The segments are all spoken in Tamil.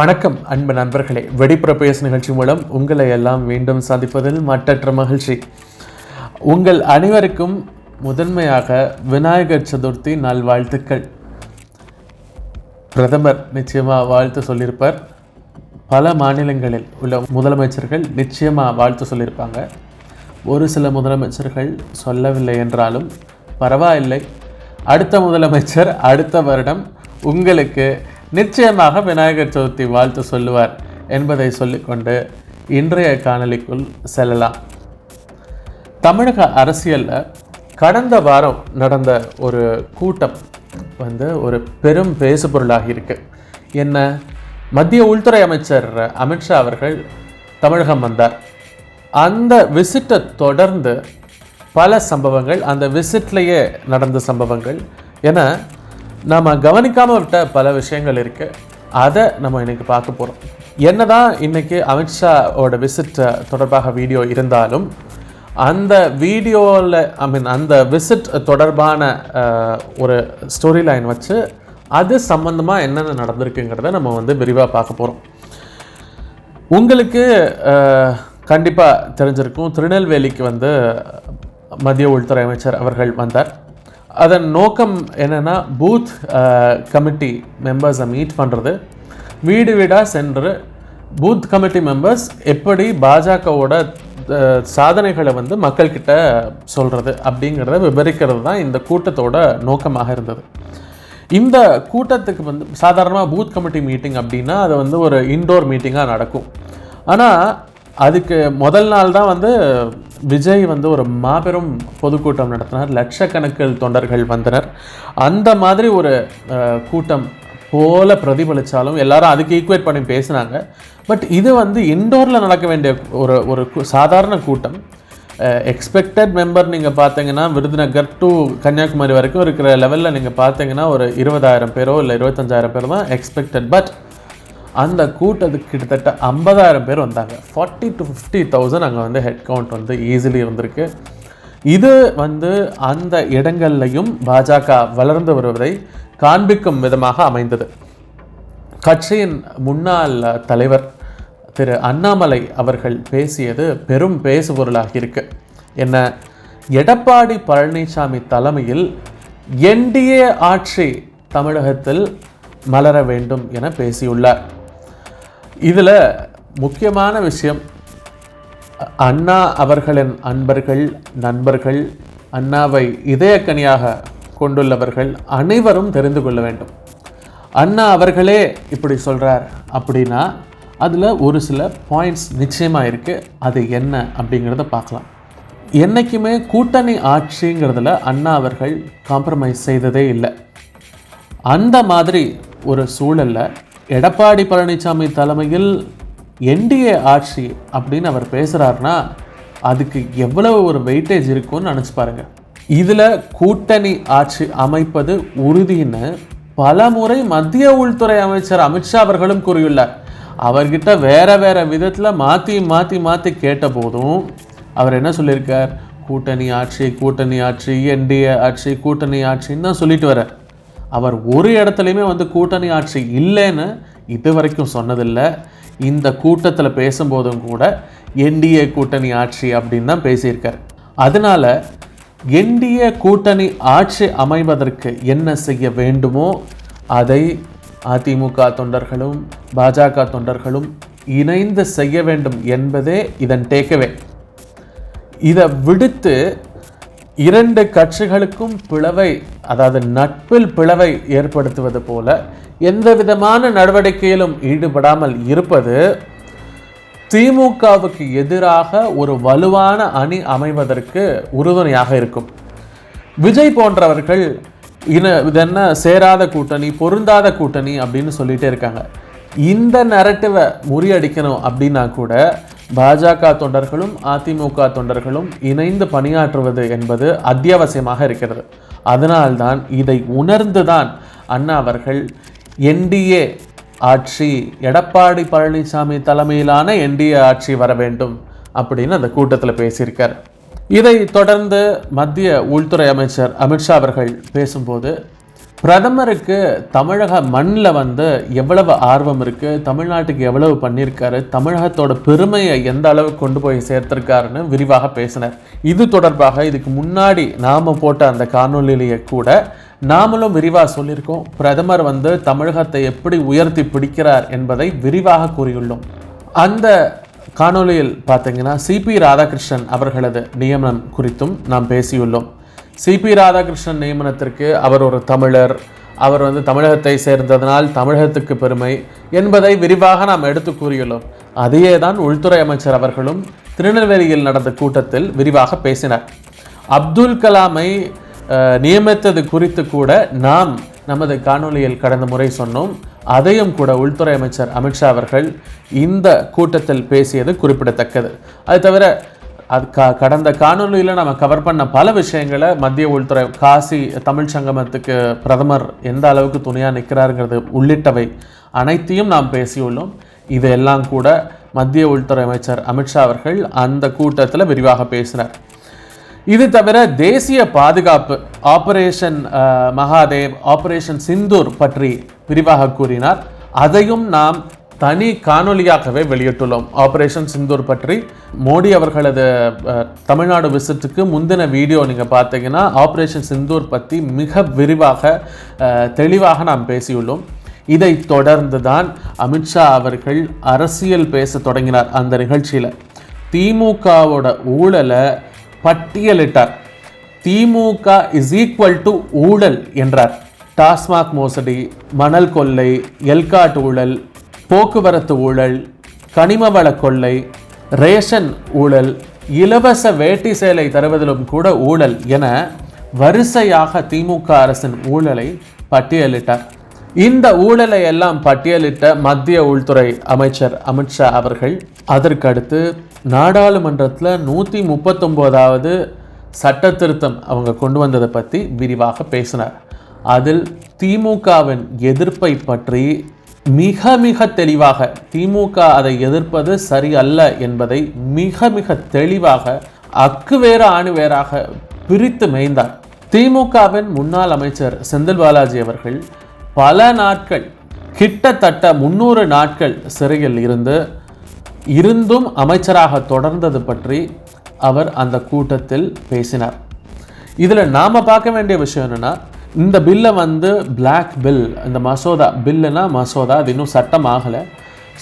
வணக்கம் அன்பு நண்பர்களே. வெடிப்புற பேசு நிகழ்ச்சி மூலம் உங்களை எல்லாம் மீண்டும் சந்திப்பதில் மட்டற்ற மகிழ்ச்சி. உங்கள் அனைவருக்கும் முதன்மையாக விநாயகர் சதுர்த்தி நல்வாழ்த்துக்கள். பிரதமர் நிச்சயமாக வாழ்த்து சொல்லியிருப்பார். பல மாநிலங்களில் உள்ள முதலமைச்சர்கள் நிச்சயமாக வாழ்த்து சொல்லியிருப்பாங்க. ஒரு சில முதலமைச்சர்கள் சொல்லவில்லை என்றாலும் பரவாயில்லை. அடுத்த முதலமைச்சர் அடுத்த வருடம் உங்களுக்கு நிச்சயமாக விநாயகர் சதுர்த்தி வாழ்த்து சொல்லுவார் என்பதை சொல்லிக்கொண்டு இன்றைய காணொலிக்குள் செல்லலாம். தமிழக அரசியலில் கடந்த வாரம் நடந்த ஒரு கூட்டம் வந்து ஒரு பெரும் பேசுபொருளாகி இருக்கு. என்ன? மத்திய உள்துறை அமைச்சர் அமித்ஷா அவர்கள் தமிழகம் வந்தார். அந்த விசிட்டை தொடர்ந்து பல சம்பவங்கள் அந்த விசிட்லேயே நடந்த சம்பவங்கள் என நாம் கவனிக்காமல் விட்ட பல விஷயங்கள் இருக்குது அதை நம்ம இன்றைக்கி பார்க்க போகிறோம் என்ன தான் இன்றைக்கி அமித்ஷாவோட விசிட் தொடர்பாக வீடியோ இருந்தாலும் அந்த வீடியோவில் ஐ மீன் அந்த விசிட் தொடர்பான ஒரு ஸ்டோரி லைன் வச்சு அது சம்மந்தமாக என்னென்ன நடந்திருக்குங்கிறத நம்ம வந்து விரிவாக பார்க்க போகிறோம் உங்களுக்கு கண்டிப்பாக தெரிஞ்சிருக்கும். திருநெல்வேலிக்கு வந்து மத்திய உள்துறை அமைச்சர் அவர்கள் வந்தார். அதன் நோக்கம் என்னென்னா பூத் கமிட்டி மெம்பர்ஸை மீட் பண்ணுறது வீடு வீடாக சென்று பூத் கமிட்டி மெம்பர்ஸ் எப்படி பாஜகவோட uh, சாதனைகளை வந்து மக்கள்கிட்ட சொல்கிறது அப்படிங்கிறத விவரிக்கிறது தான் இந்த கூட்டத்தோட நோக்கமாக இருந்தது. இந்த கூட்டத்துக்கு வந்து சாதாரணமாக பூத் கமிட்டி மீட்டிங் அப்படின்னா அது வந்து ஒரு இன்டோர் மீட்டிங்காக நடக்கும். ஆனால் அதுக்கு முதல் நாள் தான் வந்து விஜய் வந்து ஒரு மாபெரும் பொதுக்கூட்டம் நடத்தினார். லட்சக்கணக்கில் தொண்டர்கள் வந்தனர். அந்த மாதிரி ஒரு கூட்டம் போல பிரதிபலித்தாலும் எல்லாரும் அதுக்கு ஈக்குவேட் பண்ணி பேசினாங்க. பட் இது வந்து இண்டோரில் நடக்க வேண்டிய ஒரு ஒரு சாதாரண கூட்டம். எக்ஸ்பெக்டட் மெம்பர் நீங்கள் பார்த்தீங்கன்னா விருதுநகர் டு கன்னியாகுமரி வரைக்கும் இருக்கிற லெவலில் நீங்கள் பார்த்தீங்கன்னா ஒரு இருபதாயிரம் பேரோ இல்லை இருபத்தஞ்சாயிரம் பேர் தான் எக்ஸ்பெக்டட் பட் அந்த கூட்டத்துக்கு கிட்டத்தட்ட ஐம்பதாயிரம் பேர் வந்தாங்க. ஃபார்ட்டி டு ஃபிஃப்டி தௌசண்ட் அங்கே வந்து ஹெட் கவுண்ட் வந்து ஈஸிலி இருந்திருக்கு. இது வந்து அந்த இடங்கள்லையும் பாஜக வளர்ந்து வருவதை காண்பிக்கும் விதமாக அமைந்தது. கட்சியின் முன்னாள் தலைவர் திரு அண்ணாமலை அவர்கள் பேசியது பெரும் பேசுபொருளாகி இருக்கு. என்ன எடப்பாடி பழனிசாமி தலைமையில் என்டிஏ ஆட்சி தமிழகத்தில் மலர வேண்டும் என பேசியுள்ளார். இதில் முக்கியமான விஷயம் அண்ணா அவர்களின் அன்பர்கள் நண்பர்கள் அண்ணாவை இதயக்கனியாக கொண்டுள்ளவர்கள் அனைவரும் தெரிந்து கொள்ள வேண்டும். அண்ணா அவர்களே இப்படி சொல்கிறார் அப்படின்னா அதில் ஒரு சில பாயிண்ட்ஸ் நிச்சயமாக இருக்குது அது என்ன அப்படிங்கிறத பார்க்கலாம். என்றைக்குமே கூட்டணி ஆட்சிங்கிறதுல அண்ணா அவர்கள் காம்ப்ரமைஸ் செய்ததே இல்லை. அந்த மாதிரி ஒரு சூழல்ல எடப்பாடி பழனிசாமி தலைமையில் என்டிஏ ஆட்சி அப்படின்னு அவர் பேசுகிறாருன்னா அதுக்கு எவ்வளவு ஒரு வெயிட்டேஜ் இருக்கும்னு நினச்சி பாருங்க. இதில் கூட்டணி ஆட்சி அமைப்பது உறுதின்னு பலமுறை மத்திய உள்துறை அமைச்சர் அமித்ஷா அவர்களும் கூறியுள்ளார். அவர்கிட்ட வேற வேற விதத்தில் மாற்றி மாற்றி மாற்றி கேட்ட போதும் அவர் என்ன சொல்லியிருக்கார்? கூட்டணி ஆட்சி கூட்டணி ஆட்சி என்டிஏ ஆட்சி கூட்டணி ஆட்சின்னு தான் சொல்லிட்டு வர்றார். அவர் ஒரு இடத்துலையுமே வந்து கூட்டணி ஆட்சி இல்லைன்னு இது வரைக்கும் சொன்னதில்லை. இந்த கூட்டத்தில் பேசும்போதும் கூட என்டிஏ கூட்டணி ஆட்சி அப்படின்னு தான் பேசியிருக்கார். அதனால என்டிஏ கூட்டணி ஆட்சி அமைவதற்கு என்ன செய்ய வேண்டுமோ அதை அதிமுக தொண்டர்களும் பாஜக தொண்டர்களும் இணைந்து செய்ய வேண்டும் என்பதே இதன் டேக்கவே இதை விடுத்து இரண்டு கட்சிகளுக்கும் பிளவை அதாவது நட்பில் பிளவை ஏற்படுத்துவது போல எந்த விதமான நடவடிக்கையிலும் ஈடுபடாமல் இருப்பது திமுகவுக்கு எதிராக ஒரு வலுவான அணி அமைவதற்கு உறுதுணையாக இருக்கும். விஜய் போன்றவர்கள் இன இதென்ன சேராத கூட்டணி பொருந்தாத கூட்டணி அப்படின்னு சொல்லிகிட்டே இருக்காங்க. இந்த நரட்டிவை முறியடிக்கணும் அப்படின்னா கூட பாஜக தொண்டர்களும் அதிமுக தொண்டர்களும் இணைந்து பணியாற்றுவது என்பது அத்தியாவசியமாக இருக்கிறது. அதனால்தான் இதை உணர்ந்துதான் அண்ணா அவர்கள் என்டிஏ ஆட்சி எடப்பாடி பழனிசாமி தலைமையிலான என்டிஏ ஆட்சி வர வேண்டும் அப்படின்னு அந்த கூட்டத்தில் பேசியிருக்கார். இதை தொடர்ந்து மத்திய உள்துறை அமைச்சர் அமித்ஷா அவர்கள் பேசும்போது பிரதமருக்கு தமிழக மண்ணில் வந்து எவ்வளவு ஆர்வம் இருக்குது தமிழ்நாட்டுக்கு எவ்வளவு பண்ணியிருக்காரு? தமிழகத்தோட பெருமையை எந்த அளவுக்கு கொண்டு போய் சேர்த்துருக்காருன்னு விரிவாக பேசினார். இது தொடர்பாக இதுக்கு முன்னாடி நாம் போட்ட அந்த காணொலியிலேயே கூட நாமளும் விரிவாக சொல்லியிருக்கோம். பிரதமர் வந்து தமிழகத்தை எப்படி உயர்த்தி பிடிக்கிறார் என்பதை விரிவாக கூறியுள்ளோம். அந்த காணொலியில் பார்த்தீங்கன்னா சிபி ராதாகிருஷ்ணன் அவர்களது நியமனம் குறித்தும் நாம் பேசியுள்ளோம். சிபி ராதாகிருஷ்ணன் நியமனத்திற்கு அவர் ஒரு தமிழர். அவர் வந்து தமிழகத்தை சேர்ந்ததனால் தமிழகத்துக்கு பெருமை என்பதை விரிவாக நாம் எடுத்து கூறியுள்ளோம். அதையே தான் உள்துறை அமைச்சர் அவர்களும் திருநெல்வேலியில் நடந்த கூட்டத்தில் விரிவாக பேசினார். அப்துல் கலாமை நியமித்தது குறித்து கூட நாம் நமது காணொலியில் கடந்த முறை சொன்னோம். அதையும் கூட உள்துறை அமைச்சர் அமித்ஷா அவர்கள் இந்த கூட்டத்தில் பேசியது குறிப்பிடத்தக்கது. அது தவிர அது க கடந்த காணொலியில் நம்ம கவர் பண்ண பல விஷயங்களை மத்திய உள்துறை காசி தமிழ் சங்கமத்துக்கு பிரதமர் எந்த அளவுக்கு துணையாக நிற்கிறாருங்கிறது உள்ளிட்டவை அனைத்தையும் நாம் பேசியுள்ளோம். இதெல்லாம் கூட மத்திய உள்துறை அமைச்சர் அமித்ஷா அவர்கள் அந்த கூட்டத்தில் விரிவாக பேசினார். இது தவிர தேசிய பாதுகாப்பு ஆபரேஷன் மகாதேவ் ஆபரேஷன் சிந்தூர் பற்றி விரிவாக கூறினார். அதையும் நாம் தனி காணொலியாகவே வெளியிட்டுள்ளோம். ஆபரேஷன் சிந்தூர் பற்றி மோடி அவர்களது தமிழ்நாடு விசிட்டுக்கு முந்தின வீடியோ நீங்கள் பார்த்தீங்கன்னா ஆப்ரேஷன் சிந்தூர் பற்றி மிக விரிவாக தெளிவாக நாம் பேசியுள்ளோம். இதை தொடர்ந்து தான் அமித்ஷா அவர்கள் அரசியல் பேச தொடங்கினார் அந்த நிகழ்ச்சியில். திமுகவோட ஊழலை பட்டியலிட்டார். திமுக இஸ் ஈக்குவல் டு ஊழல் என்றார். டாஸ்மாக் மோசடி மணல் கொள்ளை எல்காட் ஊழல் போக்குவரத்து ஊழல் கனிமவள கொள்ளை ரேஷன் ஊழல் இலவச வேட்டி சேலை தருவதிலும் கூட ஊழல் என வரிசையாக திமுக அரசின் ஊழலை பட்டியலிட்டார். இந்த ஊழலை எல்லாம் பட்டியலிட்ட மத்திய உள்துறை அமைச்சர் அமித்ஷா அவர்கள் அதற்கடுத்து நாடாளுமன்றத்தில் நூற்றி முப்பத்தொம்போதாவது சட்ட திருத்தம் அவங்க கொண்டு வந்ததை பற்றி விரிவாக பேசினார். அதில் திமுகவின் எதிர்ப்பை பற்றி மிக மிக தெளிவாக திமுக அதை எதிர்ப்பது சரியல்ல என்பதை மிக மிக தெளிவாக அக்கு வேற ஆணு வேறாக பிரித்து மேய்ந்தார். திமுகவின் முன்னாள் அமைச்சர் செந்தில் பாலாஜி அவர்கள் பல நாட்கள் கிட்டத்தட்ட முன்னூறு நாட்கள் சிறையில் இருந்து இருந்தும் அமைச்சராக தொடர்ந்தது பற்றி அவர் அந்த கூட்டத்தில் பேசினார். இதில் நாம் பார்க்க வேண்டிய விஷயம் என்னென்னா இந்த பில்லை வந்து பிளாக் பில் இந்த மசோதா பில்லுனா மசோதா அது இன்னும் சட்டம் ஆகலை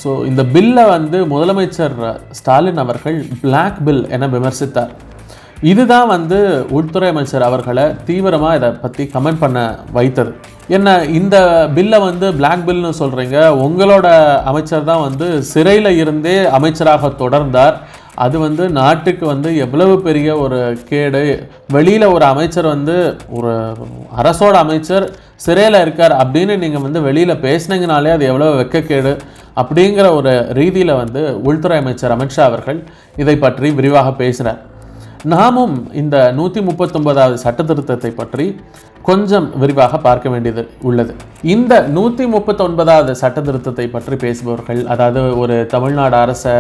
ஸோ இந்த பில்லை வந்து முதலமைச்சர் ஸ்டாலின் அவர்கள் பிளாக் பில் என விமர்சித்தார். இதுதான் வந்து உள்துறை அமைச்சர் அவர்களை தீவிரமாக இதை பற்றி கமெண்ட் பண்ண வைத்தது. என்ன இந்த பில்லை வந்து பிளாக் பில்னு சொல்கிறீங்க உங்களோட அமைச்சர் தான் வந்து சிறையில் இருந்தே அமைச்சராக தொடர்ந்தார். அது வந்து நாட்டுக்கு வந்து எவ்வளவு பெரிய ஒரு கேடு. வெளியில் ஒரு அமைச்சர் வந்து ஒரு அரசோட அமைச்சர் சிறையில் இருக்கார் அப்படின்னு நீங்கள் வந்து வெளியில் பேசுனீங்கனாலே அது எவ்வளோ வெக்கக்கேடு அப்படிங்கிற ஒரு ரீதியில் வந்து உள்துறை அமைச்சர் அமித்ஷா அவர்கள் இதை பற்றி விரிவாக பேசினார் நாமும் இந்த நூற்றி முப்பத்தொன்பதாவது சட்ட திருத்தத்தை பற்றி கொஞ்சம் விரிவாக பார்க்க வேண்டியது உள்ளது. இந்த நூற்றி முப்பத்தொன்பதாவது சட்ட திருத்தத்தை பற்றி பேசுபவர்கள் அதாவது ஒரு தமிழ்நாடு அரசை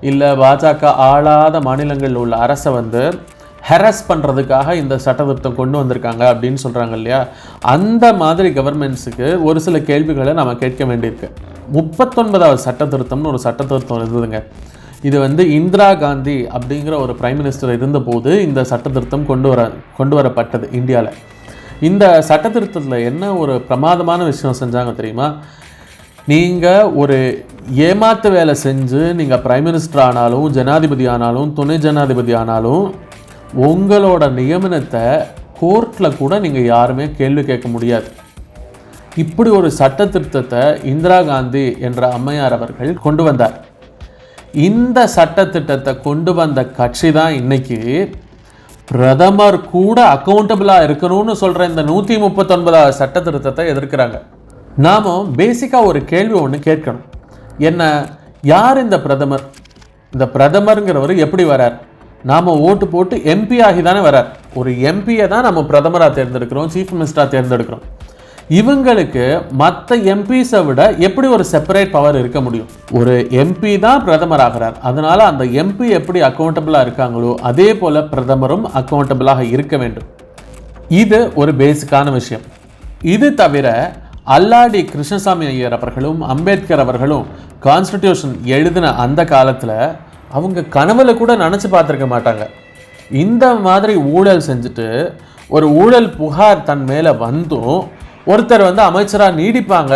இல்லை பாஜக ஆளாத மாநிலங்களில் உள்ள அரசை வந்து ஹெரஸ் பண்ணுறதுக்காக இந்த சட்ட திருத்தம் கொண்டு வந்திருக்காங்க அப்படின்னு சொல்கிறாங்க இல்லையா? அந்த மாதிரி கவர்மெண்ட்ஸுக்கு ஒரு சில கேள்விகளை நம்ம கேட்க வேண்டியிருக்கு. முப்பத்தொன்பதாவது சட்ட திருத்தம்னு ஒரு சட்ட திருத்தம் இருந்ததுங்க. இது வந்து இந்திரா காந்தி அப்படிங்கிற ஒரு பிரைம் மினிஸ்டர் இருந்தபோது இந்த சட்ட திருத்தம் கொண்டு வர கொண்டு வரப்பட்டது இந்தியாவில் இந்த சட்ட திருத்தத்தில் என்ன ஒரு பிரமாதமான விஷயம் செஞ்சாங்க தெரியுமா? நீங்கள் ஒரு ஏமாத்து வேலை செஞ்சு நீங்கள் பிரைம் மினிஸ்டர் ஆனாலும் ஜனாதிபதி ஆனாலும் துணை ஜனாதிபதி ஆனாலும் உங்களோட நியமனத்தை கோர்ட்டில் கூட நீங்கள் யாருமே கேள்வி கேட்க முடியாது. இப்படி ஒரு சட்ட திருத்தத்தை இந்திரா காந்தி என்ற அம்மையார் அவர்கள் கொண்டு வந்தார். இந்த சட்ட திட்டத்தை கொண்டு வந்த கட்சி தான் இன்னைக்கு பிரதமர் கூட அக்கௌண்டபிளாக இருக்கணும்னு சொல்கிற இந்த நூற்றி முப்பத்தொன்பதாவது சட்ட திருத்தத்தை எதிர்க்கிறாங்க. நாம் பேசிக்காக ஒரு கேள்வி ஒன்று கேட்கணும். என்ன யார் இந்த பிரதமர்? இந்த பிரதமருங்கிறவர் எப்படி வரார்? நாம் ஓட்டு போட்டு எம்பி ஆகி தானே வரார். ஒரு எம்பியை தான் நம்ம பிரதமராக தேர்ந்தெடுக்கிறோம் சீஃப் மினிஸ்டராக தேர்ந்தெடுக்கிறோம். இவங்களுக்கு மற்ற எம்பிஸை விட எப்படி ஒரு செப்பரேட் பவர் இருக்க முடியும்? ஒரு எம்பி தான் பிரதமர் ஆகிறார். அதனால அந்த எம்பி எப்படி அக்கௌண்டபிளாக இருக்காங்களோ அதே போல் பிரதமரும் அக்கௌண்டபிளாக இருக்க வேண்டும். இது ஒரு பேசிக்கான விஷயம். இது தவிர அல்லாடி கிருஷ்ணசாமி ஐயர் அவர்களும் அம்பேத்கர் அவர்களும் கான்ஸ்டிடியூஷன் எழுதின அந்த காலத்தில் அவங்க கனவுல கூட நினச்சி பார்த்துருக்க மாட்டாங்க. இந்த மாதிரி ஊழல் செஞ்சுட்டு ஒரு ஊழல் புகார் தன் மேலே வந்தும் ஒருத்தர் வந்து அமைச்சராக நீடிப்பாங்க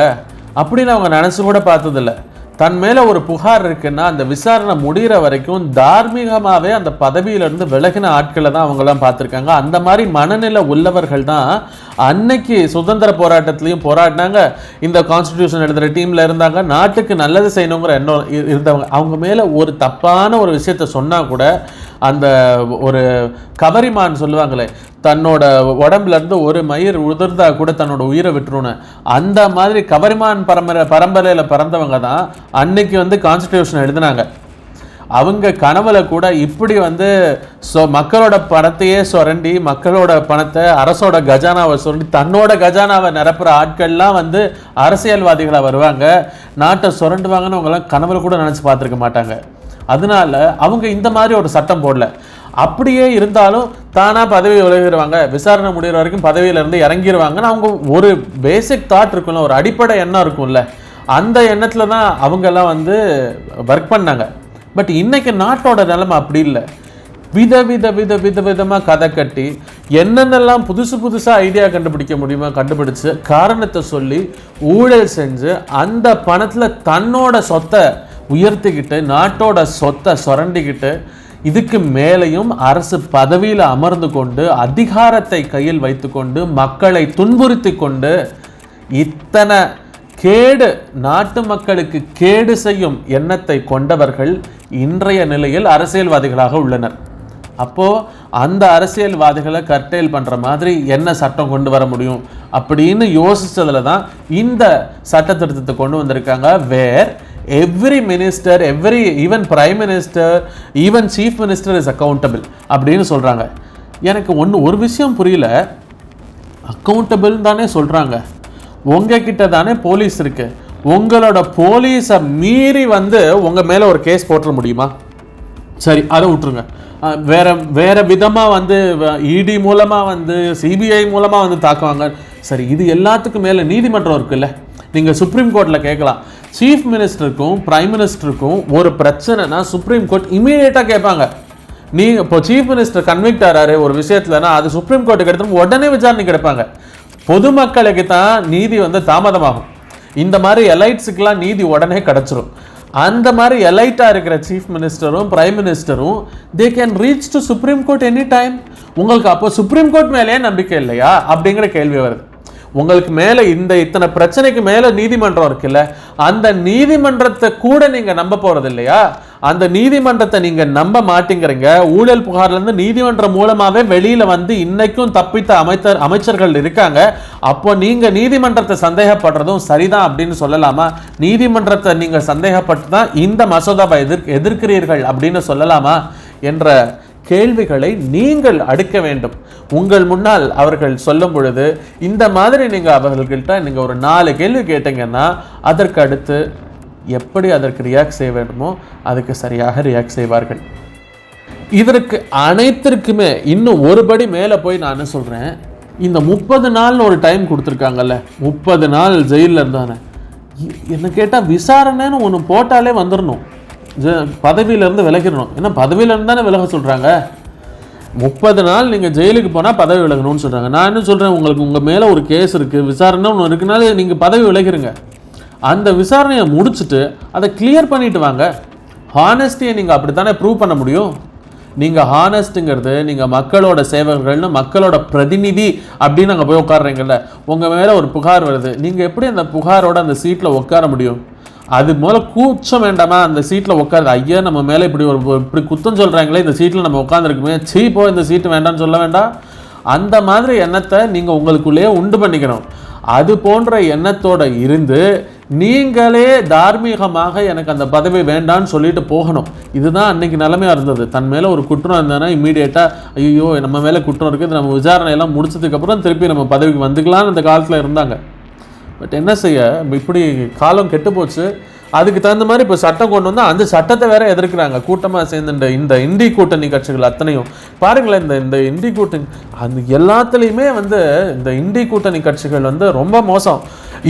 அப்படின்னு அவங்க நினச்சி கூட பார்த்ததில்ல. தன் மேலே ஒரு புகார் இருக்குன்னா அந்த விசாரணை முடிகிற வரைக்கும் தார்மீகமாகவே அந்த பதவியிலேருந்து விலகின ஆட்களை தான் அவங்கெல்லாம் பார்த்துருக்காங்க. அந்த மாதிரி மனநிலை உள்ளவர்கள் தான் அன்னைக்கு சுதந்திர போராட்டத்துலேயும் போராடினாங்க. இந்த கான்ஸ்டிடியூஷன் எழுதுகிற டீமில் இருந்தாங்க. நாட்டுக்கு நல்லது செய்யணுங்கிற எண்ணம் இருந்தவங்க. அவங்க மேலே ஒரு தப்பான ஒரு விஷயத்த சொன்னால் கூட அந்த ஒரு கவரிமான் சொல்லுவாங்களே தன்னோட உடம்புலேருந்து ஒரு மயிர் உதிர்ந்தா கூட தன்னோட உயிரை விட்டுருன்னு அந்த மாதிரி கவரிமான் பரம்பரை பரம்பரையில் பிறந்தவங்க தான் அன்னைக்கு வந்து கான்ஸ்டியூஷன் எழுதினாங்க. அவங்க கனவுல கூட இப்படி வந்து சொ மக்களோட பணத்தையே சுரண்டி மக்களோட பணத்தை அரசோட கஜானாவை சுரண்டி தன்னோட கஜானாவை நிரப்புற ஆட்கள்லாம் வந்து அரசியல்வாதிகளாக வருவாங்க. நாட்டை சுரண்டுவாங்கன்னு அவங்கெல்லாம் கனவுல கூட நினச்சி பார்த்துருக்க மாட்டாங்க. அதனால அவங்க இந்த மாதிரி ஒரு சட்டம் போடல. அப்படியே இருந்தாலும் தானாக பதவி விலகிடுவாங்க விசாரணை முடிகிற வரைக்கும் பதவியிலேருந்து இறங்கிடுவாங்கன்னு அவங்க ஒரு பேசிக் தாட் இருக்கும்ல ஒரு அடிப்படை எண்ணம் இருக்கும்ல. அந்த எண்ணத்தில் தான் அவங்கெல்லாம் வந்து ஒர்க் பண்ணாங்க. பட் இன்றைக்கி நாட்டோட நிலைமை அப்படி இல்லை. வித வித வித வித விதமாக கதை கட்டி என்னென்னலாம் புதுசு புதுசாக ஐடியா கண்டுபிடிக்க முடியுமோ கண்டுபிடிச்சு காரணத்தை சொல்லி ஊழல் செஞ்சு அந்த பணத்தில் தன்னோட சொத்தை உயர்த்திக்கிட்டு நாட்டோட சொத்தை சுரண்டிக்கிட்டு இதுக்கு மேலேயும் அரசு பதவியில் அமர்ந்து கொண்டு அதிகாரத்தை கையில் வைத்துக்கொண்டு மக்களை துன்புறுத்தி கொண்டு இத்தனை கேடு நாட்டு மக்களுக்கு கேடு செய்யும் எண்ணத்தை கொண்டவர்கள் இன்றைய நிலையில் அரசியல்வாதிகளாக உள்ளனர். அப்போ அந்த அரசியல்வாதிகளை கர்டெயில் பண்ணுற மாதிரி என்ன சட்டம் கொண்டு வர முடியும் அப்படின்னு யோசித்ததில் தான் இந்த சட்ட திருத்தத்தை கொண்டு வந்திருக்காங்க. Where every minister every even prime minister even chief minister is accountable அப்படின்னு சொல்கிறாங்க எனக்கு ஒன்று ஒரு விஷயம் புரியல. அக்கௌண்டபிள் தானே சொல்கிறாங்க உங்ககிட்ட தானே போலீஸ் இருக்கு. உங்களோட போலீஸை மீறி வந்து உங்கள் மேலே ஒரு கேஸ் போட்டுற முடியுமா? சரி அதை விட்டுருங்க. வேற வேற விதமாக வந்து இடி மூலமாக வந்து சிபிஐ மூலமாக வந்து தாக்குவாங்க. சரி இது எல்லாத்துக்கும் மேலே நீதிமன்றம் இருக்குல்ல. நீங்கள் சுப்ரீம் கோர்ட்டில் கேட்கலாம். சீஃப் மினிஸ்டருக்கும் பிரைம் மினிஸ்டருக்கும் ஒரு பிரச்சனைனா சுப்ரீம் கோர்ட் இமீடியட்டாக கேட்பாங்க. நீ இப்போ சீஃப் மினிஸ்டர் கன்விக்ட் ஆறாரு ஒரு விஷயத்துலனா அது சுப்ரீம் கோர்ட்டுக்கு எடுத்து உடனே விசாரணை கிடைப்பாங்க பொதுமக்களுக்கு தான் நீதி வந்து தாமதமாகும். இந்த மாதிரி எலைட்ஸுக்கெல்லாம் நீதி உடனே கிடச்சிரும். அந்த மாதிரி எலைட்டாக இருக்கிற சீஃப் மினிஸ்டரும் prime மினிஸ்டரும் they can reach to supreme court any time உங்களுக்கு அப்போ சுப்ரீம் கோர்ட் மேலேயே நம்பிக்கை இல்லையா? அப்படிங்கிற கேள்வி வருது. உங்களுக்கு மேலே இந்த இத்தனை பிரச்சனைக்கு மேலே நீதிமன்றம் இருக்குல்ல? அந்த நீதிமன்றத்தை கூட நீங்கள் நம்ப போகிறது இல்லையா அந்த நீதிமன்றத்தை நீங்கள் நம்ப மாட்டேங்கிறீங்க. ஊழல் புகார்லேருந்து நீதிமன்றம் மூலமாகவே வெளியில் வந்து இன்னைக்கும் தப்பித்த அமைச்சர் அமைச்சர்கள் இருக்காங்க. அப்போ நீங்கள் நீதிமன்றத்தை சந்தேகப்படுறதும் சரிதான் அப்படின்னு சொல்லலாமா? நீதிமன்றத்தை நீங்கள் சந்தேகப்பட்டு தான் இந்த மசோதாவை எதிர் எதிர்க்கிறீர்கள் அப்படின்னு சொல்லலாமா? என்ற கேள்விகளை நீங்கள் அடுக்க வேண்டும். உங்கள் முன்னால் அவர்கள் சொல்லும் பொழுது இந்த மாதிரி நீங்கள் அவர்கள்கிட்ட நீங்கள் ஒரு நாலு கேள்வி கேட்டீங்கன்னா அதற்கு அடுத்து எப்படி அதற்கு ரியாக்ட் செய்ய வேண்டுமோ அதுக்கு சரியாக ரியாக்ட் செய்வார்கள். இதற்கு அனைத்திற்குமே இன்னும் ஒரு படி மேலே போய் நான் என்ன சொல்கிறேன் இந்த முப்பது நாள்னு ஒரு டைம் கொடுத்துருக்காங்கல்ல முப்பது நாள் ஜெயிலில் இருந்தானே. என்ன கேட்டால் விசாரணைன்னு ஒன்று போட்டாலே வந்துடணும் ஜ- பதவியிலேருந்து விலகிடணும் ஏன்னா பதவியிலேருந்து தானே விலக சொல்கிறாங்க முப்பது நாள் நீங்கள் ஜெயிலுக்கு போனால் பதவி விலகணும்னு சொல்கிறாங்க நான் என்ன சொல்கிறேன் உங்களுக்கு உங்கள் மேலே ஒரு கேஸ் இருக்குது விசாரணை ஒன்று இருக்குனாலே நீங்கள் பதவி விலகிருங்க. அந்த விசாரணையை முடிச்சுட்டு அதை கிளியர் பண்ணிட்டு வாங்க. ஹானஸ்டியை நீங்கள் அப்படி தானே ப்ரூவ் பண்ண முடியும்? நீங்கள் ஹானஸ்ட்டுங்கிறது நீங்கள் மக்களோட சேவகர்கள்னு மக்களோட பிரதிநிதி அப்படின்னு அங்கே போய் உட்காடுறீங்கல்ல உங்கள் மேலே ஒரு புகார் வருது. நீங்கள் எப்படி அந்த புகாரோட அந்த சீட்டில் உட்கார முடியும்? அது முதல்ல கூச்சம் வேண்டாமா அந்த சீட்டில் உட்காருது ஐயா நம்ம மேலே இப்படி ஒரு ஒரு- இப்படி குத்தம் சொல்கிறாங்களே இந்த சீட்டில் நம்ம உட்காந்துருக்குமே சீ போ இந்த சீட்டு வேண்டாம்னு சொல்ல வேண்டாம். அந்த மாதிரி எண்ணத்தை நீங்கள் உங்களுக்குள்ளேயே உண்டு பண்ணிக்கணும். அது போன்ற எண்ணத்தோட இருந்து நீங்களே தார்மீகமாக எனக்கு அந்த பதவி வேண்டாம்னு சொல்லிட்டு போகணும். இதுதான் அன்னைக்கு நிலைமையாக இருந்தது. தன் மேலே ஒரு குற்றம் இருந்ததுன்னா இம்மீடியட்டாக ஐயோ நம்ம மேலே குற்றம் இருக்குது நம்ம விசாரணையெல்லாம் முடிச்சதுக்கப்புறம் திருப்பி நம்ம பதவிக்கு வந்துக்கலாம்னு அந்த காலத்தில் இருந்தாங்க. பட் என்ன செய்ய இப்படி காலம் கெட்டு போச்சு. அதுக்கு தகுந்த மாதிரி இப்போ சட்டம் கொண்டு வந்தால் அந்த சட்டத்தை வேற எதிர்க்கிறாங்க. கூட்டமாக சேர்ந்து இந்த இந்தி கூட்டணி கட்சிகள் அத்தனையும். பாருங்களேன் இந்த இந்த இந்தி கூட்டணி அந்த எல்லாத்துலேயுமே வந்து இந்த இந்தி கூட்டணி கட்சிகள் வந்து ரொம்ப மோசம்.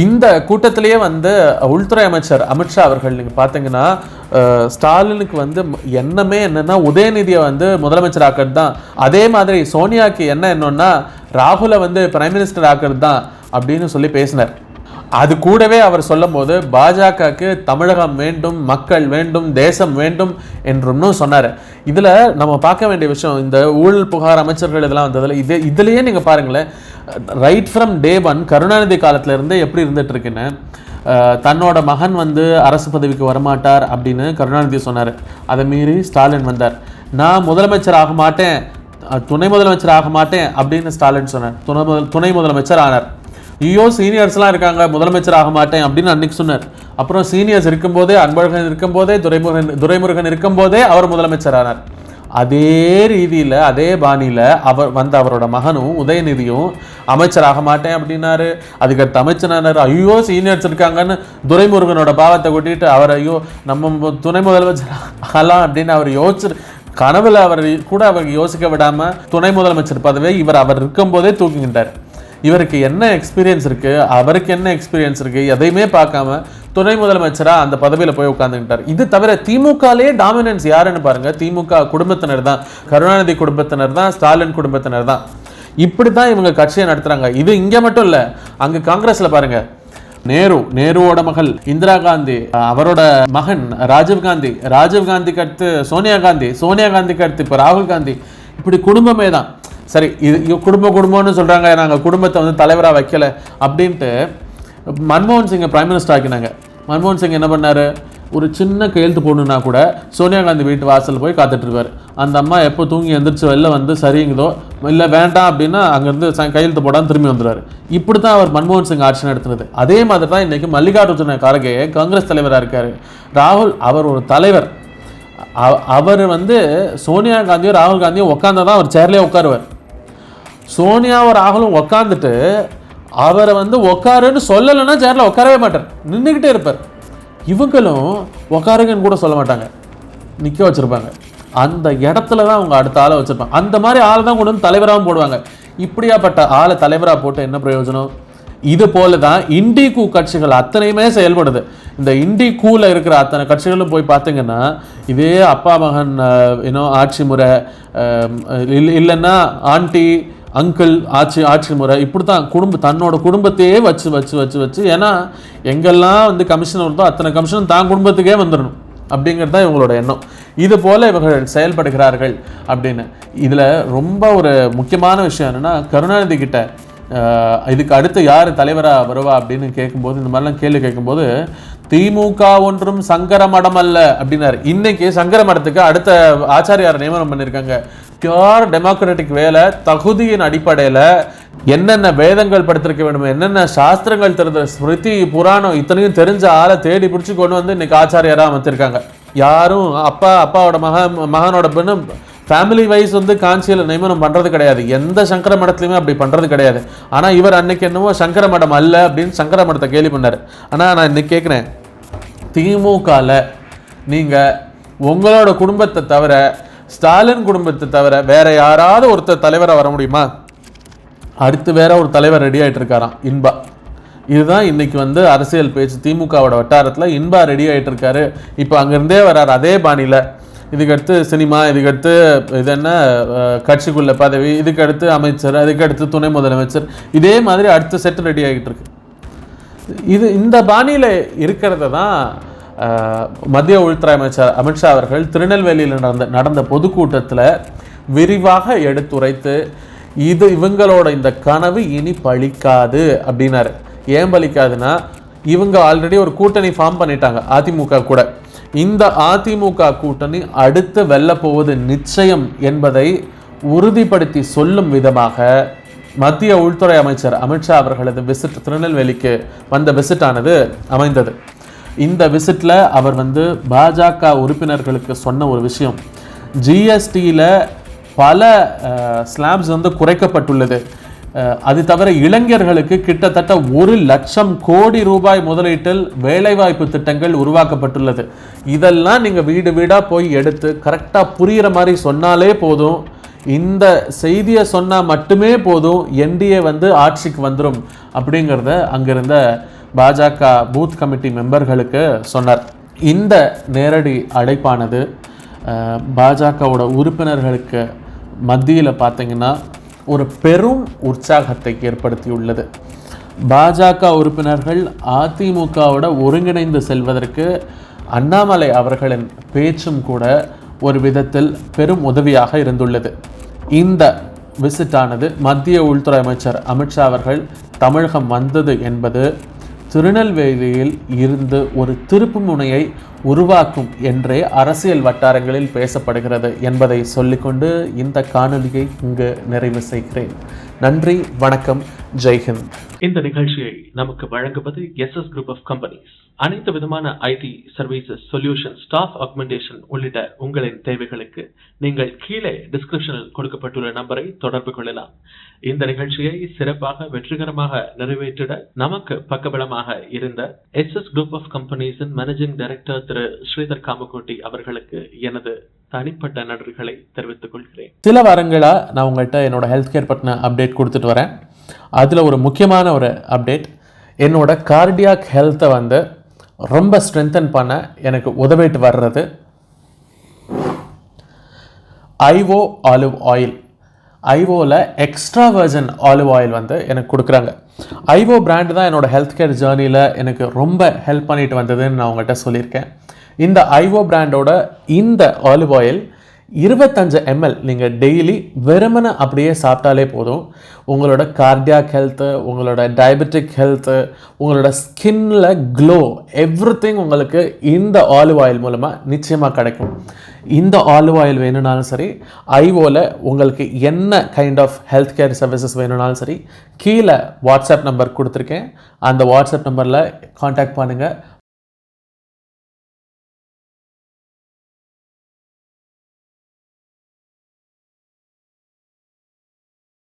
இந்த கூட்டத்திலேயே வந்து உள்துறை அமைச்சர் அமித்ஷா அவர்கள் நீங்கள் பார்த்தீங்கன்னா ஸ்டாலினுக்கு வந்து எண்ணமே என்னென்னா உதயநிதியை வந்து முதலமைச்சர் ஆக்கிறது தான் அதே மாதிரி சோனியாக்கு என்ன என்னன்னா ராகுலை வந்து பிரைம் மினிஸ்டர் ஆக்கிறது தான் அப்படின்னு சொல்லி பேசினார். அது கூடவே அவர் சொல்லும்போது பாஜகவுக்கு தமிழகம் வேண்டும் மக்கள் வேண்டும் தேசம் வேண்டும் என்றும் சொன்னார். இதில் நம்ம பார்க்க வேண்டிய விஷயம் இந்த ஊழல் புகார் அமைச்சர்கள் இதெல்லாம் வந்ததில் இது இதுலேயே நீங்கள் பாருங்களேன் right from day one Karunanidhi காலத்திலேருந்து எப்படி இருந்துட்டு இருக்குன்னு தன்னோட மகன் வந்து அரசு பதவிக்கு வரமாட்டார் அப்படின்னு கருணாநிதி சொன்னார். அதை மீறி ஸ்டாலின் வந்தார். நான் முதலமைச்சர் ஆக மாட்டேன் துணை முதலமைச்சர் ஆக மாட்டேன் அப்படின்னு ஸ்டாலின் சொன்னார். துணை முதல் துணை முதலமைச்சர் ஆனார். ஐயோ சீனியர்ஸ்லாம் இருக்காங்க முதலமைச்சர் ஆக மாட்டேன் அப்படின்னு அன்னைக்கு சொன்னார். அப்புறம் சீனியர்ஸ் இருக்கும்போதே அன்பழகன் இருக்கும்போதே துரைமுருகன் துரைமுருகன் இருக்கும்போதே அவர் முதலமைச்சர் ஆனார். அதே ரீதியில் அதே பாணியில் அவர் வந்த அவரோட மகனும் உதயநிதியும் அமைச்சர் ஆக மாட்டேன் அப்படின்னாரு. அதுக்கடுத்து அமைச்சரானார் ஐயோ சீனியர்ஸ் இருக்காங்கன்னு துரைமுருகனோட பாவத்தை கொட்டிட்டு அவர் ஐயோ நம்ம துணை முதலமைச்சர் ஆகலாம் அப்படின்னு அவர் யோசிச்சு கனவில் அவர் கூட அவர் யோசிக்க விடாமல் துணை முதலமைச்சர் பதவியை இவர் அவர் இருக்கும்போதே தூக்குகின்றார் இவருக்கு என்ன எக்ஸ்பீரியன்ஸ் இருக்குது அவருக்கு என்ன எக்ஸ்பீரியன்ஸ் இருக்குது எதையுமே பார்க்காம துணை முதலமைச்சராக அந்த பதவியில் போய் உட்காந்துக்கிட்டார் இது தவிர திமுகலே டாமினன்ஸ் யாருன்னு பாருங்க. திமுக குடும்பத்தினர் தான். கருணாநிதி குடும்பத்தினர் தான். ஸ்டாலின் குடும்பத்தினர் தான். இப்படி தான் இவங்க கட்சியை நடத்துகிறாங்க இது இங்கே மட்டும் இல்லை அங்கே காங்கிரஸில் பாருங்கள் நேரு நேருவோட மகள் இந்திரா காந்தி அவரோட மகன் ராஜீவ் காந்தி ராஜீவ் காந்திக்கு அடுத்து சோனியா காந்தி சோனியா காந்திக்கு அடுத்து இப்போ ராகுல் காந்தி. இப்படி குடும்பமே தான். சரி இது குடும்ப குடும்பம்னு சொல்கிறாங்க நாங்கள் குடும்பத்தை வந்து தலைவராக வைக்கல அப்படின்ட்டு மன்மோகன் சிங்கை பிரைம் மினிஸ்டர் ஆக்கினாங்க. மன்மோகன் சிங் என்ன பண்ணாரு? ஒரு சின்ன கையெழுத்து போடணுன்னா கூட சோனியா காந்தி வீட்டு வாசல் போய் காத்துட்ருப்பார் அந்த அம்மா எப்போ தூங்கி எந்திரிச்சு வெளில வந்து சரிங்குதோ இல்லை வேண்டாம் அப்படின்னா அங்கேருந்து கையெழுத்து போடாமல் திரும்பி வந்துடுவார் இப்படி தான் அவர் மன்மோகன் சிங் ஆட்சி நடத்துனது. அதே மாதிரி தான் இன்றைக்கி மல்லிகார்ஜுன கார்கே காங்கிரஸ் தலைவராக இருக்கார். ராகுல் அவர் ஒரு தலைவர். அவ- அவர் வந்து சோனியா காந்தியும் ராகுல் காந்தியும் உட்காந்தா தான் அவர் சேர்லேயே உட்காருவார். சோனியாவும் ராகுலும் உட்காந்துட்டு அவரை வந்து உட்காருன்னு சொல்லலைன்னா சேரில் உட்காரவே மாட்டார். நின்றுக்கிட்டே இருப்பார். இவங்களும் உட்காருங்கன்னு கூட சொல்ல மாட்டாங்க. நிற்க வச்சுருப்பாங்க. அந்த இடத்துல தான் அவங்க அடுத்த ஆளை வச்சுருப்பாங்க. அந்த மாதிரி ஆளை தான் கொண்டு வந்து தலைவராகவும் போடுவாங்க. இப்படியாப்பட்ட ஆளை தலைவராக போட்டு என்ன பிரயோஜனம்? இது போல தான் இண்டி கூ கட்சிகள் அத்தனையுமே செயல்படுது. இந்த இண்டி கூல இருக்கிற அத்தனை கட்சிகளும் போய் பார்த்தீங்கன்னா இதே அப்பா மகன் இன்னும் ஆட்சி முறை இல்லைன்னா ஆண்டி அங்கிள் ஆட்சி ஆட்சி முறை இப்படி தான் குடும்ப தன்னோட குடும்பத்தையே வச்சு வச்சு வச்சு வச்சு ஏன்னா எங்கெல்லாம் வந்து கமிஷன் வருதோ அத்தனை கமிஷனும் தான் குடும்பத்துக்கே வந்துடணும் அப்படிங்கிறது தான் இவங்களோட எண்ணம். இது போல் இவர்கள் செயல்படுகிறார்கள் அப்படின்னு. இதில் ரொம்ப ஒரு முக்கியமான விஷயம் என்னென்னா கருணாநிதி கிட்ட இதுக்கு அடுத்து யார் தலைவராக வருவா அப்படின்னு கேட்கும்போது இந்த மாதிரிலாம் கேள்வி கேட்கும்போது திமுக ஒன்றும் சங்கர மடம் அல்ல அப்படின்னாரு. இன்னைக்கு சங்கர மடத்துக்கு அடுத்த ஆச்சாரியார் நியமனம் பண்ணியிருக்காங்க பியூர் டெமோக்ராட்டிக் வேலை தகுதியின் அடிப்படையில் என்னென்ன வேதங்கள் படுத்திருக்க வேண்டும் என்னென்ன சாஸ்திரங்கள் தெரிந்த ஸ்மிருதி புராணம் இத்தனையும் தெரிஞ்ச ஆளை தேடி பிடிச்சி கொண்டு வந்து இன்னைக்கு ஆச்சாரியராக அமைச்சிருக்காங்க யாரும் அப்பா அப்பாவோட மகன் மகனோட பெண்ணும் ஃபேமிலி வைஸ் வந்து காஞ்சியில் நியமனம் பண்ணுறது கிடையாது. எந்த சங்கர மடத்துலையுமே அப்படி பண்ணுறது கிடையாது. ஆனால் இவர் அன்னைக்கு என்னவோ சங்கர மடம் அல்ல அப்படின்னு சங்கர மடத்தை கேள்வி பண்ணார். ஆனால் நான் இன்னைக்கு கேட்குறேன் திமுகவில் நீங்கள் உங்களோட குடும்பத்தை தவிர ஸ்டாலின் குடும்பத்தை தவிர வேற யாராவது ஒருத்தர் தலைவராக வர முடியுமா? அடுத்து வேற ஒரு தலைவர் ரெடி ஆகிட்டு இருக்காராம் இன்பா. இதுதான் இன்னைக்கு வந்து அரசியல் பேச்சு. திமுகவோட வட்டாரத்தில் இன்பா ரெடி ஆகிட்டு இருக்காரு. இப்போ அங்கேருந்தே வர்றார் அதே பாணியில். இதுக்கடுத்து சினிமா இதுக்கடுத்து இது என்ன கட்சிக்குள்ள பதவி இதுக்கடுத்து அமைச்சர் அதுக்கடுத்து துணை முதலமைச்சர். இதே மாதிரி அடுத்த செட் ரெடி ஆகிட்டு இருக்கு. இது இந்த பாணியில் இருக்கிறத தான் மத்திய உள்துறை அமைச்சர் அமித்ஷா அவர்கள் திருநெல்வேலியில் நடந்த நடந்த பொதுக்கூட்டத்தில் விரிவாக எடுத்துரைத்து இது இவங்களோட இந்த கனவு இனி பழிக்காது அப்படின்னாரு. ஏன் பலிக்காதுன்னா இவங்க ஆல்ரெடி ஒரு கூட்டணி ஃபார்ம் பண்ணிட்டாங்க அதிமுக கூட. இந்த அதிமுக கூட்டணி அடுத்து வெல்ல போவது நிச்சயம் என்பதை உறுதிப்படுத்தி சொல்லும் விதமாக மத்திய உள்துறை அமைச்சர் அமித்ஷா அவர்களது விசிட் திருநெல்வேலிக்கு வந்த விசிட்டானது அமைந்தது. இந்த விசிட்டில் அவர் வந்து பாஜக உறுப்பினர்களுக்கு சொன்ன ஒரு விஷயம். ஜிஎஸ்டியில் பல ஸ்லாப்ஸ் வந்து குறைக்கப்பட்டுள்ளது. அது தவிர இளைஞர்களுக்கு கிட்டத்தட்ட ஒரு லட்சம் கோடி ரூபாய் முதலீட்டில் வேலைவாய்ப்பு திட்டங்கள் உருவாக்கப்பட்டுள்ளது. இதெல்லாம் நீங்கள் வீடு வீடாக போய் எடுத்து கரெக்டாக புரிகிற மாதிரி சொன்னாலே போதும். இந்த செய்தியை சொன்னால் மட்டுமே போதும். என்டிஏ வந்து ஆட்சிக்கு வந்துடும் அப்படிங்கிறத அங்கிருந்த பாஜக பூத் கமிட்டி மெம்பர்களுக்கு சொன்னார். இந்த நேரடி அழைப்பானது பாஜகவோட உறுப்பினர்களுக்கு மத்தியில் பார்த்தீங்கன்னா ஒரு பெரும் உற்சாகத்தை ஏற்படுத்தியுள்ளது. பாஜக உறுப்பினர்கள் அதிமுகவோட ஒருங்கிணைந்து செல்வதற்கு அண்ணாமலை அவர்களின் பேச்சும் கூட ஒரு விதத்தில் பெரும் உதவியாக இருந்துள்ளது. இந்த விசிட்டானது மத்திய உள்துறை அமைச்சர் அமித்ஷா அவர்கள் தமிழகம் வந்தது என்பது திருநெல்வேலியில் இருந்து ஒரு திருப்பு முனையை உருவாக்கும் என்றே அரசியல் வட்டாரங்களில் பேசப்படுகிறது என்பதை சொல்லிக்கொண்டு இந்த காணொலியை இங்கு நிறைவு செய்கிறேன். நன்றி வணக்கம் ஜெய்ஹிந்த் இந்த நிகழ்ச்சியை நமக்கு வழங்குவது எஸ்எஸ் குரூப் ஆஃப் கம்பெனிஸ் அனைத்து விதமான IT services solution staff augmentation உள்ளிட்ட உங்களின் தேவைகளுக்கு நீங்கள் கீழே டிஸ்கிரிப்ஷனில் கொடுக்கப்பட்டுள்ள நம்பரை தொடர்பு கொள்ளலாம். இந்த நிகழ்ச்சியை சிறப்பாக வெற்றிகரமாக நிறைவேற்றிட நமக்கு பக்கபலமாக இருந்த எஸ் எஸ் குரூப் ஆஃப் கம்பெனிஸின் மேனேஜிங் டைரக்டர் திரு ஸ்ரீதர் காமகோட்டி அவர்களுக்கு எனது தனிப்பட்ட நன்றிகளை தெரிவித்துக் கொள்கிறேன். சில வாரங்களாக நான் உங்கள்கிட்ட என்னோட ஹெல்த் கேர் பற்றின அப்டேட் கொடுத்துட்டு வரேன். அதில் ஒரு முக்கியமான ஒரு அப்டேட் என்னோட கார்டியாக் ஹெல்த்தை வந்து ரொம்ப ஸ்ட்ரென்தன் பண்ண எனக்கு உதவிட்டு வர்றது ஐஓ ஆலிவ் ஆயில் ஐஓவில் எக்ஸ்ட்ரா வெர்ஜன் ஆலிவ் ஆயில் வந்து எனக்கு கொடுக்குறாங்க. ஐஓ பிராண்டு தான் என்னோட ஹெல்த் கேர் ஜேர்னியில் எனக்கு ரொம்ப ஹெல்ப் பண்ணிட்டு வந்ததுன்னு நான் உங்கள்கிட்ட சொல்லியிருக்கேன். இந்த ஐஓ பிராண்டோட இந்த ஆலிவ் ஆயில் இருபத்தஞ்சு எம்எல் நீங்கள் டெய்லி வெறுமனை அப்படியே சாப்பிட்டாலே போதும். உங்களோட கார்டியாக் ஹெல்த்து உங்களோட டயபெட்டிக் ஹெல்த்து உங்களோட ஸ்கின்னில் க்ளோ எவ்ரி உங்களுக்கு இந்த ஆலிவ் ஆயில் மூலமாக நிச்சயமாக கிடைக்கும். இந்த ஆலிவ் ஆயில் வேணும்னாலும் சரி ஐஓவில் உங்களுக்கு என்ன kind of health care services வேணும்னாலும் சரி கீழே வாட்ஸ்அப் நம்பர் கொடுத்துருக்கேன். அந்த வாட்ஸ்அப் நம்பரில் காண்டாக்ட் பண்ணுங்கள்